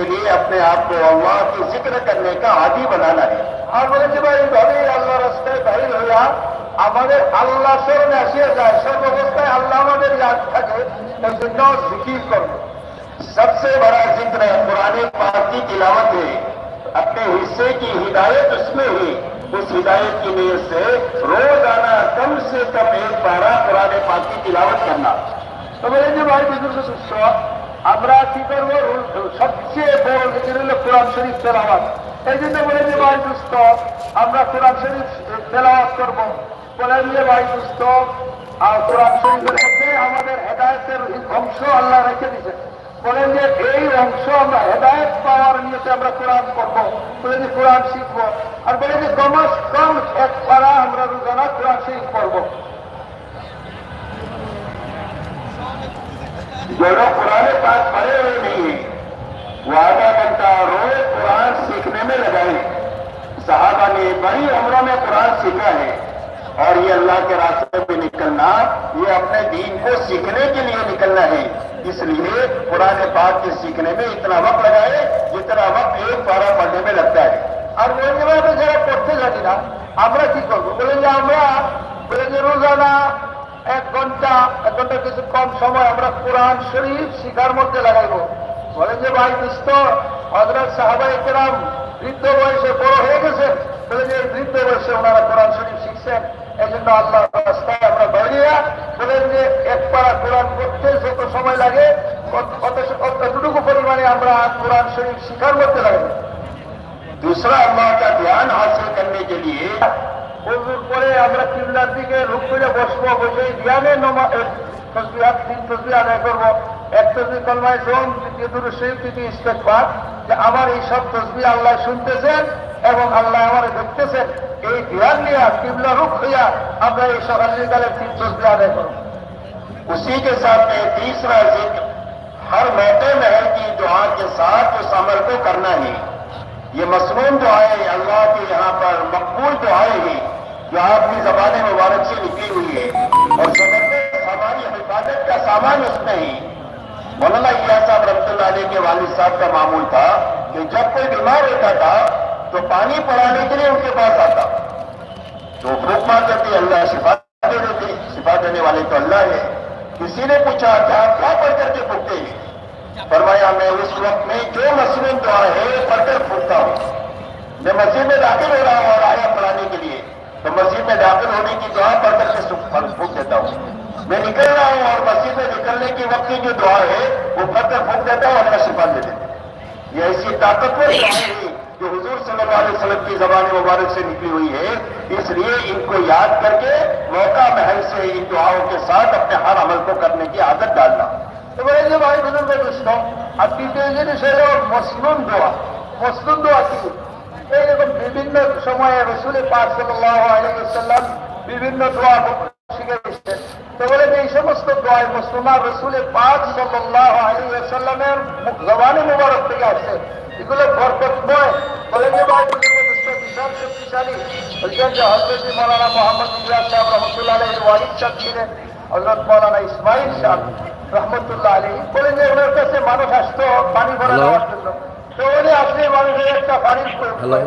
کے لیے اپنے آپ کو اللہ کی ذکر کرنے کا عادی بنانا ہے۔ ہاں আর বলেছি جی بھائی ভাবেই আল্লাহ রাস্তায় বাহির হইয়া আমাদের আল্লাহ স্মরণে আসিয়া যায় সব অবস্থায় আল্লাহ আমাদের یاد থাকে তার زندہ ذکیر کروں سب سے بڑا ذکر ہے قرآن پاک کی تلاوت ہے۔ اپنے حصے کی ہدایت اس میں ہوئی اس ہدایت کی نیت سے روزانہ کم سے کم ایک بارہ قرآن پاک کی تلاوت کرنا۔ تو میرے جو جی بھائی، بزرگ আমরা কি করব? সবচেয়ে বড় জিকির হলো কোরআন শরীফ তেলাওয়াত। এই জন্য বলে যে, ভাই দুস্থ আমরা কোরআন শরীফ তেলাওয়াত করব। বলেন যে, ভাই দুস্থ আর কোরআন শরীফের মধ্যে আমাদের হেদায়তের অংশ আল্লাহ রেখে দিয়েছে। বলেন যে, এই অংশ আমরা হেদায়ত পাওয়ার নিয়েতে আমরা কোরআন করব। বলে যে, কোরআন শিখব। আর বলে যে কমাস কম এক পারা আমরা রোজানা কোরআন শরীফ করব جو لوگ قرآن پاک پڑے ہوئے نہیں ہیں۔ وہ آدھا گھنٹہ روز قرآن سیکھنے میں لگائے۔ صحابہ نے بڑی عمروں میں قرآن سیکھا ہے۔ اور یہ اللہ کے راستے پہ نکلنا، یہ اپنے دین کو سیکھنے کے لیے نکلنا ہے۔ اس لیے قرآن پاک کے سیکھنے میں اتنا وقت لگائے جتنا وقت ایک پارا پڑھنے میں لگتا ہے۔ اور وہ আর রোজগার যারা করতে জানি না আমরা কি করবো বলে যে আমরা روزانہ এক ঘন্টা এক ঘন্টা কিছু কম সময় আমরা কোরআন শরীফ শিখার মধ্যে লাগাইবো বলে যে ভাই দুস্থ হজরত সাহাবাই কেরাম বৃদ্ধ বয়সে বড় হয়ে গেছেন বলে যে বৃদ্ধ বয়সে ওনারা কোরআন শরীফ শিখছেন এই জন্য আল্লাহ রাস্তায় আমরা বেরিয়ে বলেন যে এক পারা কোরআন করতে যত সময় লাগে কত- কত- কতটুকু পরিমাণে আমরা কোরআন শরীফ শিখার মধ্যে লাগাবো दूसरा अल्लाह का ध्यान हासिल करने के लिए অজুর করে আমরা কিল্লার দিকে রুখ করে বসবো বসে জ্ঞানে তসবিহাত তিন তসবি আদায় করবো এক তসবি কলমায় জোন দ্বিতীয় দুরু সেই তৃতীয় ইস্তেকবাদ যে আমার এই সব তসবি আল্লাহ শুনতেছেন এবং আল্লাহ আমার দেখতেছেন এই ধ্যান নিয়া কিবলা রুখ হইয়া আমরা এই সকালের কালে তিন তসবি আদায় করবো اسی کے ساتھ میں تیسرا ذکر ہر میٹے محل کی دعا کے ساتھ اس عمل کو کرنا ہے یہ مصنون دعائیں اللہ کے یہاں پر مقبول دعائیں ہیں جو آپ کی زبان مبارک سے لکھی ہوئی ہے اور زبردست ہماری حفاظت کا سامان اس میں ہی۔ مولانا الیاس صاحب رحمت اللہ علیہ کے والد صاحب کا معمول تھا کہ جب کوئی بیمار ہوتا تھا تو پانی پڑانے کے لیے ان کے پاس آتا۔ تو بھوک مانگ کرتے اللہ شفا دے دیتے شفا دینے والے تو اللہ ہے۔ کسی نے پوچھا کہ آپ کیا پڑھ کر کے پھوکتے ہیں؟ فرمایا، میں اس وقت میں جو مسلم دعا ہے پڑھ کر پھوکتا ہوں۔ میں مسجد میں داخل ہو رہا ہوں اور آیا تو مسجد میں داخل ہونے کی دعا پڑھ کر کے پھونک دیتا ہوں۔ میں نکل رہا ہوں اور مسجد میں نکلنے کی وقت کی جو دعا ہے، وہ پڑھ کر پھونک دیتا ہوں اللہ شفا دے دیتا یہ ایسی طاقتور جو حضور صلی اللہ علیہ وسلم کی زبان مبارک سے نکلی ہوئی ہے۔ اس لیے ان کو یاد کر کے موقع محل سے ان دعاؤں کے ساتھ اپنے ہر عمل کو کرنے کی عادت ڈالنا۔ تو بڑے بھائی بزرگ دوستوں اب ڈیٹیل مسلم دعا مسلم دعا کی এইরকম বিভিন্ন সময়ে রসুল পাক আলাইসাল্লাম বিভিন্ন দোয়া শিখে দিচ্ছেন তো বলে যে এই সমস্ত দোয়ায় মসনুমা রসুল পাক সাল্লাহ আলাইসাল্লামের জবানে মুবারক থেকে আসছে। এগুলো বরকতময়। বলে যে ভাই বিশাল শক্তিশালী। বলছেন যে হজরত মৌলানা মোহাম্মদ ইমরাজ সাহেব রহমতুল্লাহ আলহীর ওয়ালিদ সাহেব ছিলেন হজরত মৌলানা ইসমাইল সাহেব রহমতুল্লাহ আলী বলেন যে ওনার কাছে মানুষ আসতো পানি ভরা? জন্য। তো আসলে মানুষের একটা পানির Hello?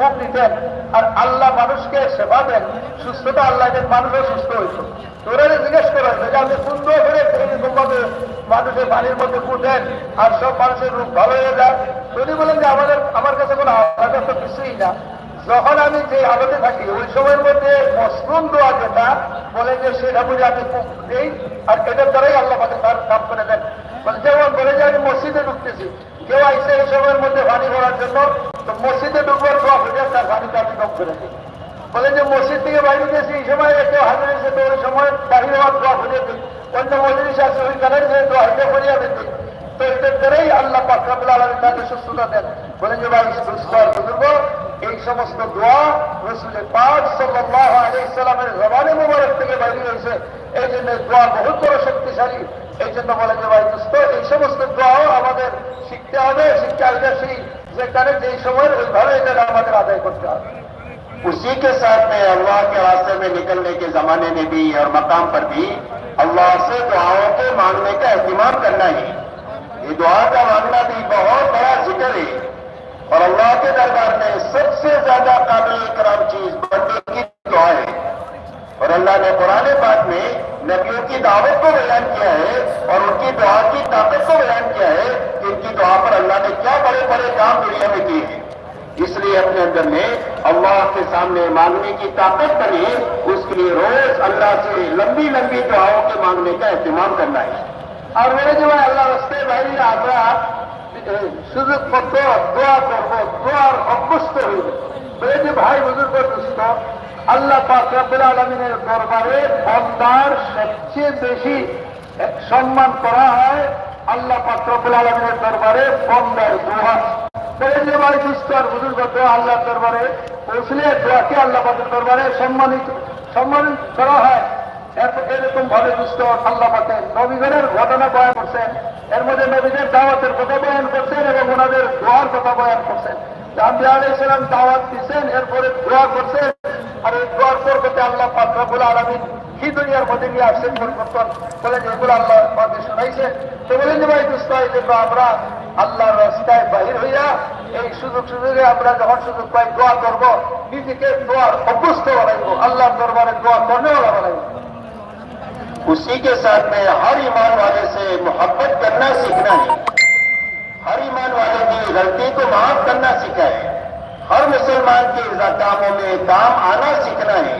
খুব দিতেন। আর আল্লাহ মানুষকে সেবা দেন। সুস্থতা আল্লাহ দেন মানুষও সুস্থ হইত। তো জিজ্ঞেস করা যে আপনি সুন্দর করে এরকম মানুষের পানির মধ্যে ফুটেন আর সব মানুষের রূপ ভালো হয়ে যায়? উনি বলেন যে আমাদের আমার কাছে কোনো আলাদা তো কিছুই না। যখন আমি যে আলোতে থাকি ওই সময়ের মধ্যে মসরুম দোয়া যেটা বলে যে সেটা বুঝে আমি খুব দেই আর এটার দ্বারাই আল্লাহ তার কাম করে দেন। বলে যেমন বলে যে আমি মসজিদে ঢুকতেছি। কেউ আইসে এই মধ্যে পানি ভরার জন্য, তো মসজিদে ঢুকবার দোয়া বুঝে তার পানিটা আমি কম করে বলে যে মসজিদ থেকে বাইরে গেছি, এই সময় কেউ হাজির এসে তো ওই সময় বাহির হওয়ার দোয়া বুঝে দিই। অন্য মজলিস আছে ওইখানে যে দোয়া এটা করিয়া দিই। তো এটার দ্বারাই আল্লাহ পাকাবুল আলমী তাকে সুস্থতা দেন। বলে যে ভাই সুস্থ আর বুজুর্গ, এই সমস্ত দোয়া রসুলের পাক সাল্লাহ আলাইসালামের জবানে মোবারক থেকে বাইরে হয়েছে। এই জন্য দোয়া বহুত বড় শক্তিশালী। এই জন্য বলে যে ভাই, দুস্থ, এই সমস্ত শিখতে হবে শিখতে আসবে সেই সেখানে যেই সময় ওইভাবে এটা আমাদের আদায় করতে হবে اسی کے ساتھ میں اللہ کے راستے میں نکلنے کے زمانے میں بھی اور مقام پر بھی اللہ سے دعاؤں کے مانگنے کا اہتمام کرنا ہے یہ دعا کا مانگنا بھی بہت بڑا ذکر ہے اور اللہ کے دربار میں سب سے زیادہ قابل کرام چیز بندے کی دعا ہے اللہ نے قرآن پاک میں نبیوں کی دعوت کو بیان کیا ہے اور ان کی دعا کی طاقت کو بیان کیا ہے کہ ان کی دعا پر اللہ نے کیا بڑے بڑے کام دنیا میں کیے ہیں۔ اس لیے اپنے اندر میں اللہ کے سامنے مانگنے کی طاقت بنی، اس کے لیے روز اللہ سے لمبی لمبی دعاؤں کے مانگنے کا اہتمام کرنا ہے۔ اور میرے جو ہے، اللہ رستے بھائی آزاد سجود کو دعا کرو، دعا اور ابست ہوئی میرے جو بھائی، بزرگ دوستوں আল্লাহ আলমিনের দরবারে বন্দার সবচেয়ে বেশি সম্মান করা হয় আল্লাহ পাক আলমিনের দরবারে বন্দার দোয়া। হয়। এরকম ভাবে আল্লাহ ঘটনা করছেন। এর মধ্যে দাওয়াতের কথা বয়ান করছেন এবং ওনাদের দোয়ার কথা বয়ান করছেন। দাওয়াত দিচ্ছেন, এরপরে দোয়া করছেন। আল্লাহ পাত্রাবুল আলমিন কি দুনিয়ার মধ্যে নিয়ে আসছেন পরিবর্তন বলে যে এগুলো আল্লাহ পাকে শোনাইছে তো বলেন যে ভাই দুষ্ট এই জন্য আমরা আল্লাহর রাস্তায় বাহির হইয়া এই সুযোগ সুযোগে আমরা যখন সুযোগ পাই দোয়া করবো নিজেকে দোয়ার অভ্যস্ত বানাইব আল্লাহর দরবারে দোয়া কর্নেওয়ালা বানাইব उसी के साथ में हर ईमान वाले से मोहब्बत करना सीखना है हर ईमान वाले की गलती को माफ करना सीखा है हर मुसलमान के इज़ा कामों में काम आना सीखना है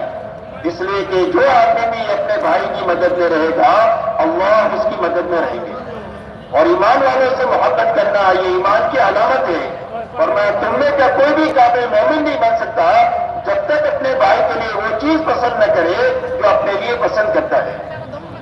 اس لیے کہ جو آدمی اپنے بھائی کی مدد میں رہے گا، اللہ اس کی مدد میں رہیں گے۔ اور ایمان والوں سے محبت کرنا یہ ایمان کی علامت ہے۔ اور میں تم میں کا کوئی بھی قابل مومن نہیں بن سکتا جب تک اپنے بھائی کے لیے وہ چیز پسند نہ کرے جو اپنے لیے پسند کرتا ہے۔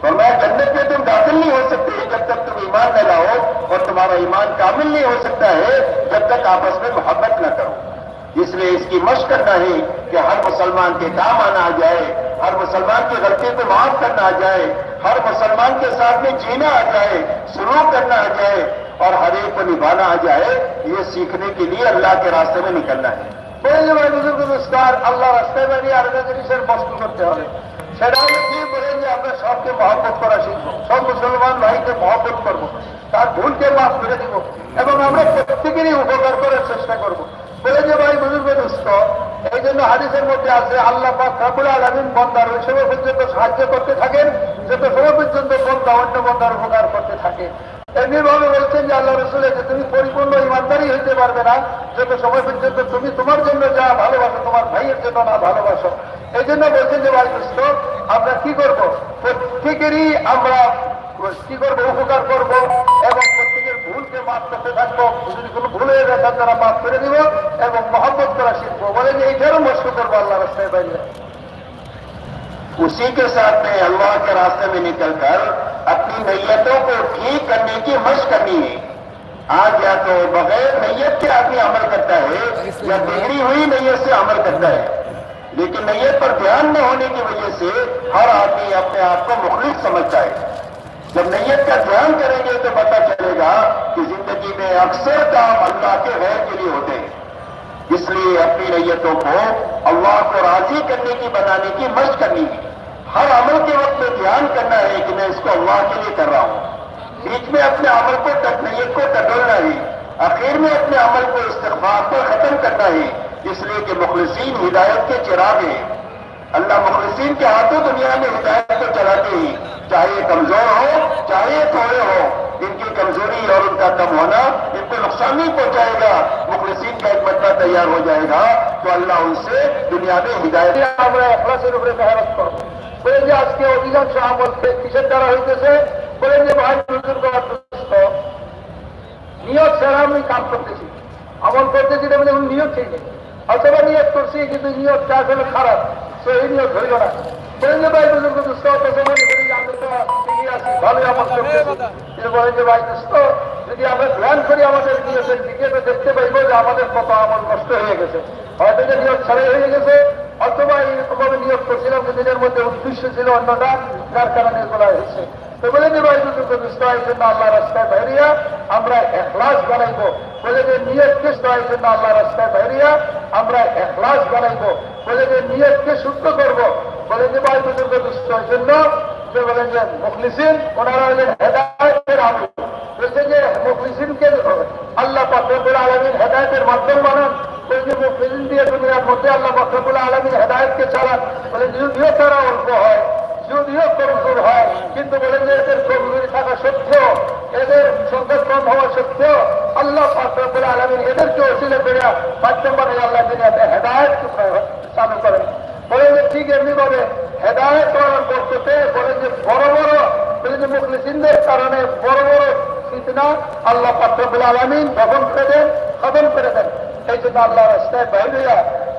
اور میں جنت میں تم داخل نہیں ہو سکتے جب تک تم ایمان نہ لاؤ اور تمہارا ایمان کامل نہیں ہو سکتا ہے جب تک آپس میں محبت نہ کرو۔ اس لیے اس کی مشق کرنا ہے کہ ہر مسلمان کے کام آنا آ جائے، ہر مسلمان کی غلطی کو معاف کرنا آ جائے، ہر مسلمان کے ساتھ میں جینا آ جائے، سلوک کرنا آ جائے اور ہر ایک کو نبھانا آ جائے، یہ سیکھنے کے لیے اللہ کے راستے میں نکلنا ہے۔ بڑے بڑے بزرگ نمسکار اللہ راستے میں نہیں آرزا জিনিসের বস্তু করতে হবে সেটা হলো কি বলেন যে আমরা সবকে মহব্বত করা শিখবো সব মুসলমান ভাইকে মহব্বত করবো তার ভুলকে মাফ করে দিব এবং আমরা প্রত্যেকেরই উপকার করার চেষ্টা করবো বলে যে ভাই বুজুর্গ দুষ্ট এই জন্য হাদিসের মধ্যে আছে, আল্লাহ পাক রাবুল আলমিন বন্দার ওই সময় পর্যন্ত সাহায্য করতে থাকেন, যত সময় পর্যন্ত বন্দা, অন্য বন্দার উপকার করতে থাকে। এমনি ভাবে বলছেন যে আল্লাহ রসুল যে তুমি পরিপূর্ণ ইমানদারি হইতে পারবে না। যত সময় পর্যন্ত তুমি তোমার জন্য যা ভালোবাসো, তোমার ভাইয়ের জন্য না ভালোবাসো। এই জন্য বলছেন যে, ভাই দুষ্ট, আমরা কি করব? প্রত্যেকেরই আমরা কি করব, উপকার করব এবং اسی کے ساتھ میں اللہ کے راستے میں نکل کر اپنی نیتوں کو ٹھیک کرنے کی مشق کرنی ہے۔ آج یا تو بغیر نیت کے آدمی عمل کرتا ہے، یا بگڑی ہوئی نیت سے عمل کرتا ہے۔ لیکن نیت پر دھیان نہ ہونے کی وجہ سے ہر آدمی اپنے آپ کو مخلص سمجھتا ہے۔ جب نیت کا دھیان کریں گے تو پتہ چلے گا کہ زندگی میں اکثر کام اللہ کے غیر کے لیے ہوتے ہیں۔ اس لیے اپنی نیتوں کو اللہ کو راضی کرنے کی، بنانے کی مشق کرنی ہے۔ ہر عمل کے وقت میں دھیان کرنا ہے کہ میں اس کو اللہ کے لیے کر رہا ہوں۔ بیچ میں اپنے عمل کو تک نیت کو ٹٹولنا ہے۔ آخر میں اپنے عمل کو استغفار کو ختم کرنا ہے۔ اس لیے کہ مخلصین ہدایت کے چراغ ہیں۔ اللہ مخلصین کے ہاتھوں دنیا میں ہدایت کو چلاتے ہیں۔ चाहे ये कमजोर हो चाहे ये थोड़े हो इनकी कमजोरी और उनका कम होना इनको नुकसान नहीं पहुंचाएगा मुखलसिन का एक बच्चा तैयार हो जाएगा तो अल्लाह उनसे दुनिया में हिदायत আমরা এখলাসের উপরে মেহনত করবো বলেন যে আজকে অধিকাংশ আমল কিসের দ্বারা হইতেছে বলেন যে ভাই বুজুর্গ আর দুস্থ, নিয়ত ছাড়া আমি কাম করতেছি আমল করতেছি এটা বলে নিয়ত ঠিক নেই অথবা নিয়ত করছি কিন্তু নিয়তটা আসলে খারাপ সেই নিয়ত হইল না বলেন যে ভাই বুজুর্গ দুস্থ অথচ মনে করি যে তো ঠিকই আছি ভালোই করতেছি কিন্তু বলেন যে ভাই দুস্থ যদি আমরা ধ্যান করি আমাদের নিয়তের দিকে তো দেখতে পাইব যে আমাদের কত আমল নষ্ট হয়ে গেছে। হয়তো যে নিয়ত ছাড়াই হয়ে গেছে অথবা এইরকমভাবে নিয়োগ করছিলাম যে দিনের মধ্যে উদ্দেশ্য ছিল অন্যটা যার কারণে এগুলো হয়েছে। তো বলে যে ভাই দুটো এই জন্য আল্লাহ রাস্তায় বাইরিয়া আমরা এখলাস বানাইবো। বলে যে নিয়তকে এই জন্য আল্লাহ রাস্তায় বাইরিয়া আমরা এখলাস বানাইবো। বলে যে নিয়তকে শুদ্ধ করব বলে যে ভাই বুজুর্গ জন্য যে বলেন যে মুখলিসিন, ওনারা হলেন হেদায়তের আমি বলছে যে মুখলিসিনকে আল্লাহ ফখরুল আলমীর হেদায়তের মাধ্যম বানান। বলে যে মুফিদিন দিয়ে দুনিয়ার মধ্যে আল্লাহ ফখরুল আলমীর হেদায়তকে চালান। বলে যদিও তারা অল্প হয়, যদিও কমজোর হয়, কিন্তু বলেন যে এদের কমজোরি থাকা সত্ত্বেও, এদের সংখ্যা কম হওয়া আল্লাহ ফখরুল আলমীর এদেরকে অসিলে করে মাধ্যম বানাই আল্লাহ হেদায়ত চালু করেন। বলেন যে ঠিক এমনি ভাবে হেদায়ত করার বস্তুতে বলেন যে বড় বড় মুখলিসিনদের কারণে বড় বড় ফিতনা আল্লাহ পাত্রবুল আলমিন দখল করে দেন, খতম করে দেন। এই জন্য আল্লাহ রাস্তায় বাইরে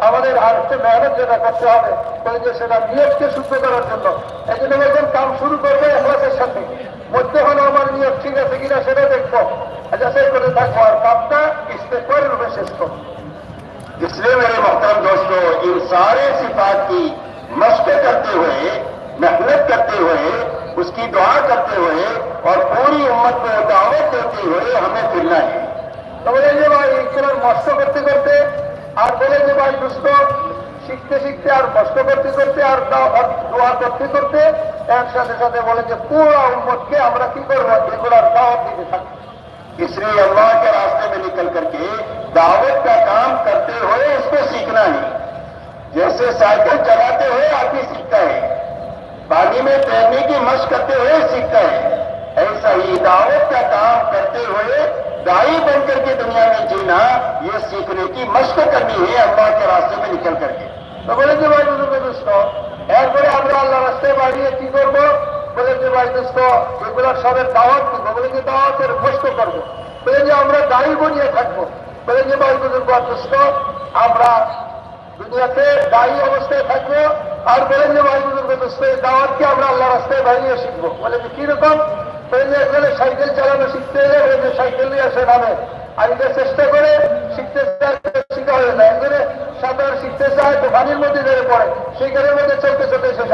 আমাদের আর একটু মেহনত যেটা করতে হবে, বলে যে সেটা নিয়োগকে শুদ্ধ করার জন্য। এই জন্য বলছেন, কাম শুরু করবে এখলাসের সাথে। মধ্যে হলো আমার নিয়োগ ঠিক আছে কিনা সেটা দেখব। যাচাই করে থাকব আর কামটা ইস্তেফার রূপে শেষ করব। इसलिए मेरे मोहतरम दोस्तों इन सारे सिफात की मश्क करते हुए मेहनत करते हुए उसकी दुआ करते हुए और पूरी उम्मत को दावत देते हुए हमें फिरना है তো বলে যে ভাই ইসলাম নষ্ট করতে করতে আর বলে যে ভাই দুষ্ট শিখতে শিখতে আর কষ্ট করতে করতে আর দাও- আর দোয়া করতে করতে একসাথে সাথে বলে যে পুরো উম্মতকে আমরা কি করবো এগুলার দাওয়াত দিতে থাকি اس لیے اللہ کے راستے میں نکل کر کے دعوت کا کام کرتے ہوئے اس کو سیکھنا ہے۔ جیسے سائیکل چلاتے ہوئے آدمی سیکھتا ہے، پانی میں تیرنے کی مشق کرتے ہوئے سیکھتا ہے۔ ایسا ہی دعوت کا کام کرتے ہوئے دائی بن کر کے دنیا میں جینا، یہ سیکھنے کی مشق کرنی ہے اللہ کے راستے میں نکل کر کے۔ تو بولے کہ بھائی دوستوں بڑے اللہ راستے بھائی چیزوں کو যে ভাই দুষ্ট এগুলোর সবের দাওয়াত দিব বলে যে দাওয়াতের ভস্ত করব। বলে যে আমরা দায়ী বনিয়ে থাকব। বলে যে ভাই দুষ্ট আমরা দুনিয়াতে দায়ী অবস্থায় থাকব। আর বলে যে ভাই দুষ্ট এই দাওয়াতকে আমরা আল্লাহ রাস্তায় বাড়িয়ে শিখব। বলে যে কীরকম বলে যে এখানে সাইকেল চালানো শিখতে এলে বলে যে সাইকেল নিয়ে আসে নামে। আর এটা চেষ্টা করে শিখতে শিখা হয়ে যায়। সাঁতার শিখতে চায়, তো পানির মধ্যে ধরে পড়ে। সেখানের মধ্যে চলতে চলতে ঠিক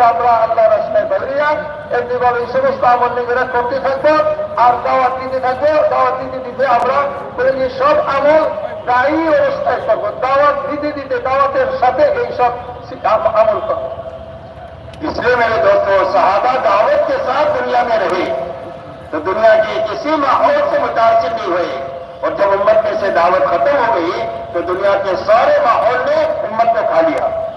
এমনি ভাবে আমরা আল্লাহ রাস্তায় বাইরিয়া এমনি ভাবে এই সমস্ত আমল নিজেরা করতে থাকবো আর দাওয়াত দিতে থাকবো দাওয়াত দিতে দিতে আমরা বলে যে সব আমল দায়ী অবস্থায় করবো দাওয়াত দিতে দিতে দাওয়াতের সাথে এই সব আমল করবো इसलिए मेरे दोस्तों सहाबा दावत के साथ दुनिया में रहे तो दुनिया के किसी माहौल से मुतासर नहीं हुए और जब उम्मत में से दावत खत्म हो गई तो दुनिया के सारे माहौल ने उम्मत को खा लिया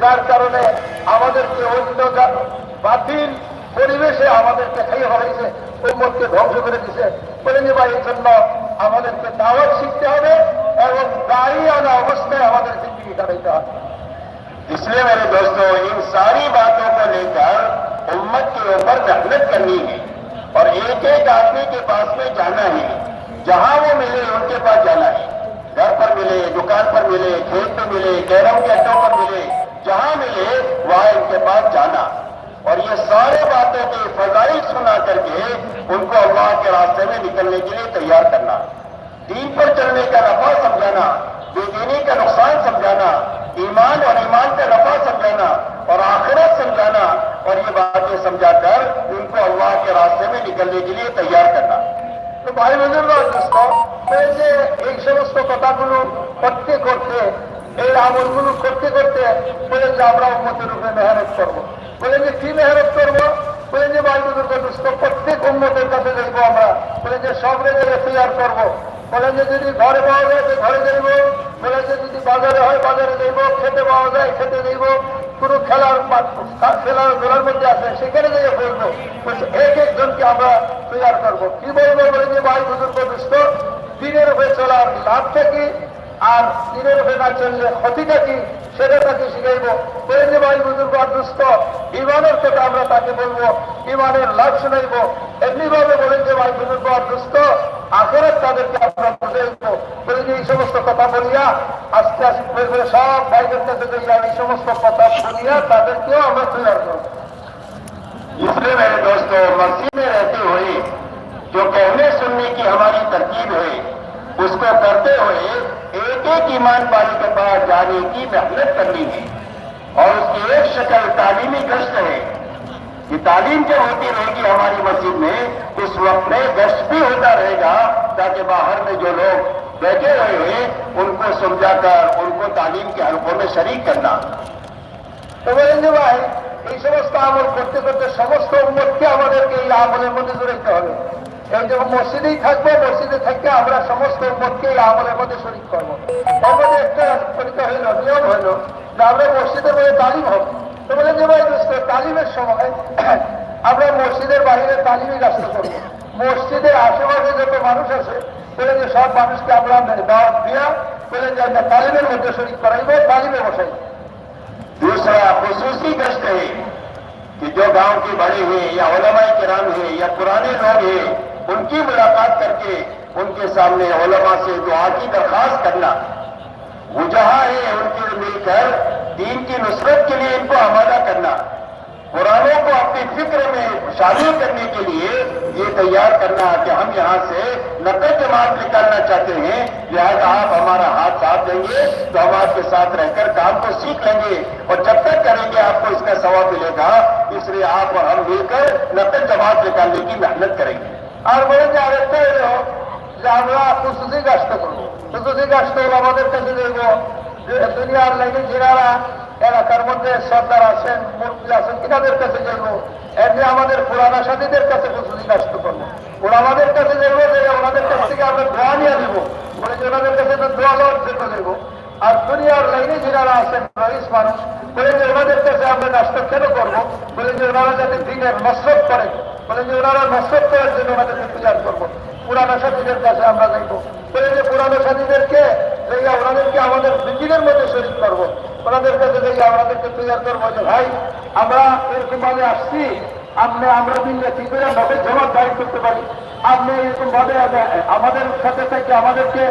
যার কারণে আমাদেরকে অন্ধকার বাতিল পরিবেশে আমাদেরকে খাইয়ে হয়েছে، উম্মতকে ধ্বংস করে দিছে করে এই জন্য আমাদেরকে দাওয়াত শিখতে হবে এবং দাঁড়িয়ে আনা অবস্থায় আমাদের জিন্দিগি দাঁড়াইতে হবে। اس میرے دوستوں ان ساری باتوں کو لے کر امت کے اوپر محنت کرنی ہے اور ایک ایک آدمی کے پاس میں جانا ہے جہاں وہ ملے ان کے پاس جانا ہے گھر پر ملے دکان پر ملے کھیت پہ ملے کیرم کے اڈوں پر ملے جہاں ملے وہاں ان کے پاس جانا۔ اور یہ سارے باتیں کے فضائل سنا کر کے ان کو اللہ کے راستے میں نکلنے کے لیے تیار کرنا۔ دین پر چلنے کا نفع سمجھانا بے دینی کا نقصان سمجھانا، ایمان اور ایمان کا نفع سمجھانا اور آخرت سمجھانا، اور یہ باتیں سمجھا کر ان کو اللہ کے راستے میں نکلنے کے لیے تیار کرنا۔ تو بھائی بزرگ میں سے ایک شخص کو پتا کروں پکے کھوتے এই আমলগুলো করতে করতে বলে যে আমরা উন্মতের রূপে মেহনত করব। বলে যে কি মেহনত করব? বলে যে ভাই বুঝুন প্রত্যেক উন্মতের কাছে দেখব আমরা। বলে যে সব রেজে তৈয়ার করব। বলে যে যদি ঘরে পাওয়া যায় তো ঘরে যাইব। বলে যে যদি বাজারে হয় বাজারে যাইব। খেতে পাওয়া যায় খেতে যাইব। কোনো খেলার খেলার ঘোরার মধ্যে আছে, সেখানে ফেলব বলছে এক একজনকে আমরা তৈয়ার করব। কি বলব? বলে যে বুজুর্গ দুষ্ট দিনের উপরে চলার লাভটা কি? আর দিনের উপরে না চললে ক্ষতিটা কি সেটা তাকে শিখাইবো বলে যে ভাই বুজুর্গ দুষ্ট ইমানের কথা আমরা তাকে বলবো ইমানের লাভ শুনাইবো এমনি ভাবে বলেন যে ভাই বুজুর্গ দুষ্ট আখেরাত তাদেরকে আমরা বুঝাইবো বলে যে এই সমস্ত কথা বলিয়া আস্তে আস্তে করে করে সব ভাইদের কাছে যাইয়া এই সমস্ত কথা বলিয়া তাদেরকেও আমরা তৈয়ার করবো इसलिए मेरे दोस्तों मस्जिद में रहते हुए जो कहने सुनने की हमारी तरकीब اس کو کرتے ہوئے ایک ایک ایمان والے کے پاس جانے کی محنت کرنی ہے۔ اور اس کی ایک شکل تعلیمی گشت ہے۔ یہ تعلیم جو ہوتی رہے گی ہماری مسجد میں، اس وقت میں گشت بھی ہوتا رہے گا تاکہ باہر میں جو لوگ بیٹھے ہوئے ہیں، ان کو سمجھا کر، ان کو تعلیم کے حلقوں میں شریک کرنا۔ تو এই সমস্ত আমল করতে করতে সমস্ত উন্মতকে আমাদেরকে এই আমলের মধ্যে জড়িতে হবে এই যে মসজিদেই থাকবো মসজিদে থাকতে আমরা সমস্ত উন্মতকে এই আমলের মধ্যে শরিক করবো তার মধ্যে একটা তরিকা হইল নিয়ম হইল যে আমরা মসজিদের মধ্যে তালিম হব তো বলেন যে ভাই দোস্ত, তালিমের সময় আমরা মসজিদের বাইরে তালিমই রাস্তা করবো মসজিদের আশেপাশে যত মানুষ আছে বলেন যে সব মানুষকে আমরা দাওয়াত দিয়া বলেন যে আমরা তালিমের মধ্যে শরিক করাইবো তালিমে বসাই दूसरा खसूसी गश्त है कि जो गांव के बड़े हैं या ओलमाई किराम है या पुराने लोग हैं ان کی ملاقات کر کے ان کے سامنے علماء سے دعا کی درخواست کرنا۔ وہ جہاں ہے ان کے مل کر دین کی نصرت کے لیے ان کو آمادہ کرنا۔ قرآنوں کو اپنی فکر میں شامل کرنے کے لیے یہ تیار کرنا کہ ہم یہاں سے نقل جماعت نکالنا چاہتے ہیں۔ لہذا آپ ہمارا ہاتھ ساتھ دیں گے تو ہم آپ کے ساتھ رہ کر کام کو سیکھ لیں گے۔ اور جب تک کریں گے آپ کو اس کا ثواب ملے گا، اس لیے آپ اور ہم مل کر نقل جماعت نکالنے کی محنت کریں گے۔ আর বলে যে আরেকটা হলো যে আমরা খুশুসি গাছত করব। খুশুসি গাছটা আমাদের কাছে দেখব যে দুনিয়ার লাগে যারা এলাকার মধ্যে সর্দার আছেন মন্ত্রী আছেন কিনাদের কাছে যাব এমনি আমাদের পুরানা সাথীদের কাছে খুশুসি গাছত করব। ওরা আমাদের কাছে যাব যে ওনাদের কাছ থেকে আমরা দোয়া নিয়ে দেবো বলে যে ওনাদের কাছে তো দোয়া লওয়ার দেবো আর দুনিয়ার লাইনে যারা আছেন রইস মানুষ বলে যে ওনাদের কাছে আমরা নাস্তা কেন করব? বলে যে ওনারা যাতে দিনের মসরত করেন। বলে যে ওনারা মসরত করার জন্য ওনাদেরকে পূজার করব। পুরানো সাথীদের কাছে আমরা যাইবো। বলে যে পুরানো সাথীদেরকে যাইয়া ওনাদেরকে আমাদের মিটিংয়ের মধ্যে শরীর করব। ওনাদের কাছে যাইয়া ওনাদেরকে তৈরি করব যে, ভাই, আমরা এরকম ভাবে আসছি আপনি আমরা দিলে কি করে নবের জমা দায়ী করতে পারি? আপনি এরকম ভাবে আমাদের সাথে থেকে আমাদেরকে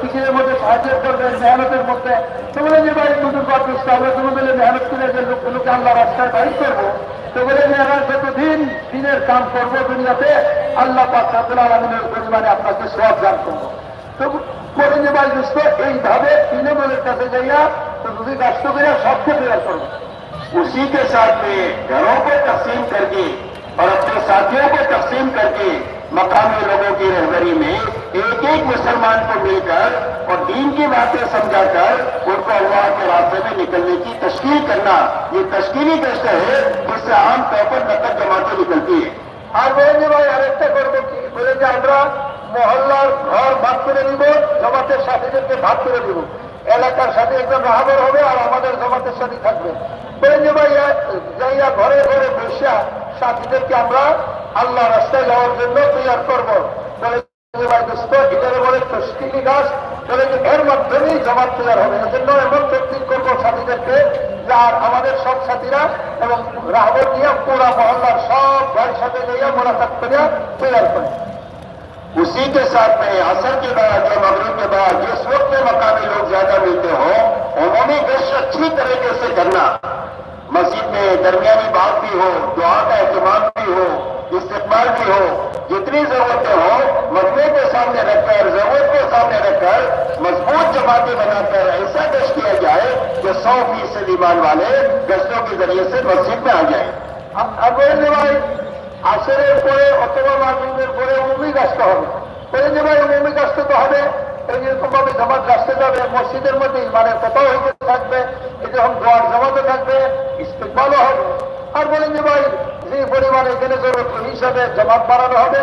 কৃষির মধ্যে সাহায্য করবেন, মেহনতের মধ্যে। তো যে ভাই নতুন পাত্রস্থ আমরা কোনো মিলে মেহনত করে যে লোকগুলোকে আল্লাহ রাস্তায় বাড়ি করব। আমরা যতদিন দিনের কাম করব দুনিয়াতে, আল্লাহ আলমিনের পরিমাণে আপনাকে সব করব। এইভাবে তৃণমূলের কাছে যাইয়া যদি রাষ্ট্র করে সবকে তৈরি করব। اسی کے ساتھ میں گھروں کو تقسیم کر کے اور اپنے ساتھیوں کو تقسیم کر کے مقامی لوگوں کی رہبری میں ایک ایک مسلمان کو مل کر اور دین کی باتیں سمجھا کر ان کو اللہ کے راستے میں نکلنے کی تشکیل کرنا، یہ تشکیلی گشت ہے، جس سے عام طور پر نقد جماعتیں نکلتی ہیں۔ আর বলে بولے আরেকটা করবো محلہ، گھر، بات کرے نہیں بول، جماعت شادی کر کے بات کرے نہیں بول۔ এলাকার সাথে একজন রাহাবর হবে আর আমাদের জমাতের সাথে থাকবে। বলে যে ভাই যাইয়া ঘরে ঘরে বসিয়া সাথীদেরকে আমরা আল্লাহ রাস্তায় যাওয়ার জন্য তৈরি করব। এর মাধ্যমেই জমাত তৈরি হবে। এজন্য এমন টেকনিক করব সাথীদেরকে, যার আমাদের সব সাথীরা এবং রাহবর দিয়ে পুরা মহল্লার সব ভাইয়ের সাথে যাইয়া মোলাকাত করিয়া তৈরি করে। اسی کے ساتھ میں عصر کے بعد یا مغرب کے بعد جس وقت میں مقامی لوگ زیادہ ملتے ہوں نے گش اچھی طریقے سے کرنا۔ مسجد میں درمیانی بات بھی ہو، دعا کا اہتمام بھی ہو، استقبال بھی ہو، جتنی ضرورتیں ہوں مسئلے کے سامنے رکھ کر، ضرورت کے سامنے رکھ کر مضبوط جماعتیں بنا کر ایسا گشت کیا جائے کہ سو فیصد ایمان والے گشتوں کے ذریعے سے مسجد میں آ جائیں۔ اب اب আসরের পরে অথবা মাগরিবের পরে উমি গাছতে হবে। বলে যে ভাই, উমি গাছতে তো হবে। এই যেরকম ভাবে জমাত গাছতে যাবে, মসজিদের মধ্যে ইমানের কথাও হইতে থাকবে এরকম দোয়ার জমাতে থাকবে, ইস্তেকবালও হবে। আর বলেন যে ভাই, যে পরিমাণে এখানে জরুরত হিসাবে জমাত বাড়ানো হবে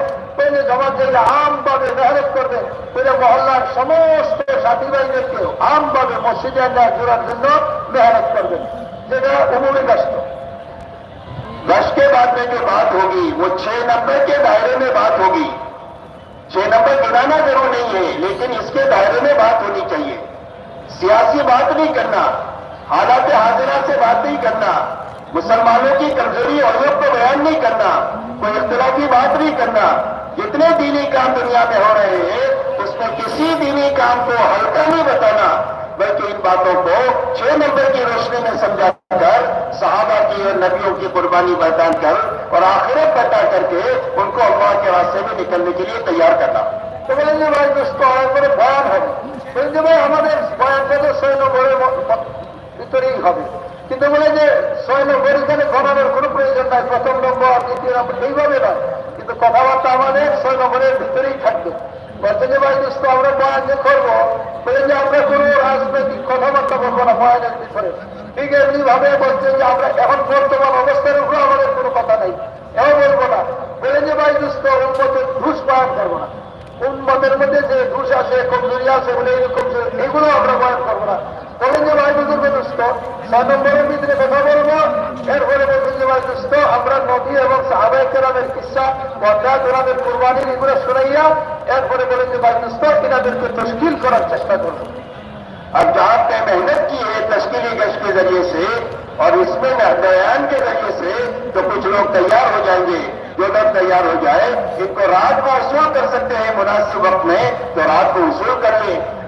যে জমাত যেগুলো আমভাবে মেহনত করবে ওইটা মহল্লার সমস্ত সাথী ভাইদেরকে আমভাবে মসজিদে আল্লাহ জোড়ার জন্য মেহনত করবেন। যেটা উমুমি دس کے بعد میں جو بات ہوگی، وہ چھ نمبر کے دائرے میں بات ہوگی۔ چھ نمبر گرانا ضرور نہیں ہے، لیکن اس کے دائرے میں بات ہونی چاہیے۔ سیاسی بات نہیں کرنا، حالات حاضرہ سے بات نہیں کرنا، مسلمانوں کی کمزوری اور عورت کو بیان نہیں کرنا، کوئی اختلافی بات نہیں کرنا۔ جتنے دینی کام دنیا میں ہو رہے ہیں، اس میں کسی دینی کام کو ہلکا نہیں بتانا۔ बल्कि इन बातों को छह नंबर की रोशनी में समझा कर सहाबा की और नबियों की कुर्बानी बरदान कर और आखिरत बता करके उनको अल्लाह के रास्ते में निकलने के लिए तैयार करना তো বলেন যে ভাই দুষ্ট হয় করে বয়ান হবে বলেন যে ভাই আমাদের বয়ানটা তো ছয় নম্বরের ম- ম- ভিতরেই হবে কিন্তু বলে যে ছয় নম্বর এখানে গণানোর কোনো প্রয়োজন নাই প্রথম নম্বর দ্বিতীয় নম্বর এইভাবে নয় কিন্তু কথাবার্তা আমাদের ছয় নম্বরের ভিতরেই থাকবে যে ভাই দোস্ত, আমরা বয়ান যে করব, বলে যে আমরা কোনো রাজনৈতিক কথাবার্তা বলব না, বয়ানের ভিতরে ঠিক এমনি ভাবে বলছে যে আমরা এখন বর্তমান অবস্থার উপরে আমাদের কোনো কথা নেই। এও বলব না। বলে যে ভাই দোস্ত, উন্মতের ঘুষ বয়ান করব না। উন্মতের মধ্যে যে ঘুষ আছে কমজোরি আছে বলে এরকম এগুলো আমরা বয়ান করব না। বলেন যে ভাই বুঝুর্গ দোস্ত ছয় নম্বরের কথা বলবো এরপরে বলবেন যে ভাই দোস্ত আমরা নবী এবং সাহাবাই কিসা পর্যায় ওনাদের কোরবানির এগুলো শোনাইয়া এরপরে বলেন যে ভাই দোস্ত এনাদেরকে তশকিল করার চেষ্টা করবো اب جو آپ نے محنت کی ہے تشکیلی گشت کے ذریعے سے اور اس میں بیان کے ذریعے سے تو کچھ لوگ تیار ہو جائیں گے جو لوگ تیار ہو جائے ان کو رات کو وصول کر سکتے ہیں مناسب وقت میں تو رات کو وصول کر لیں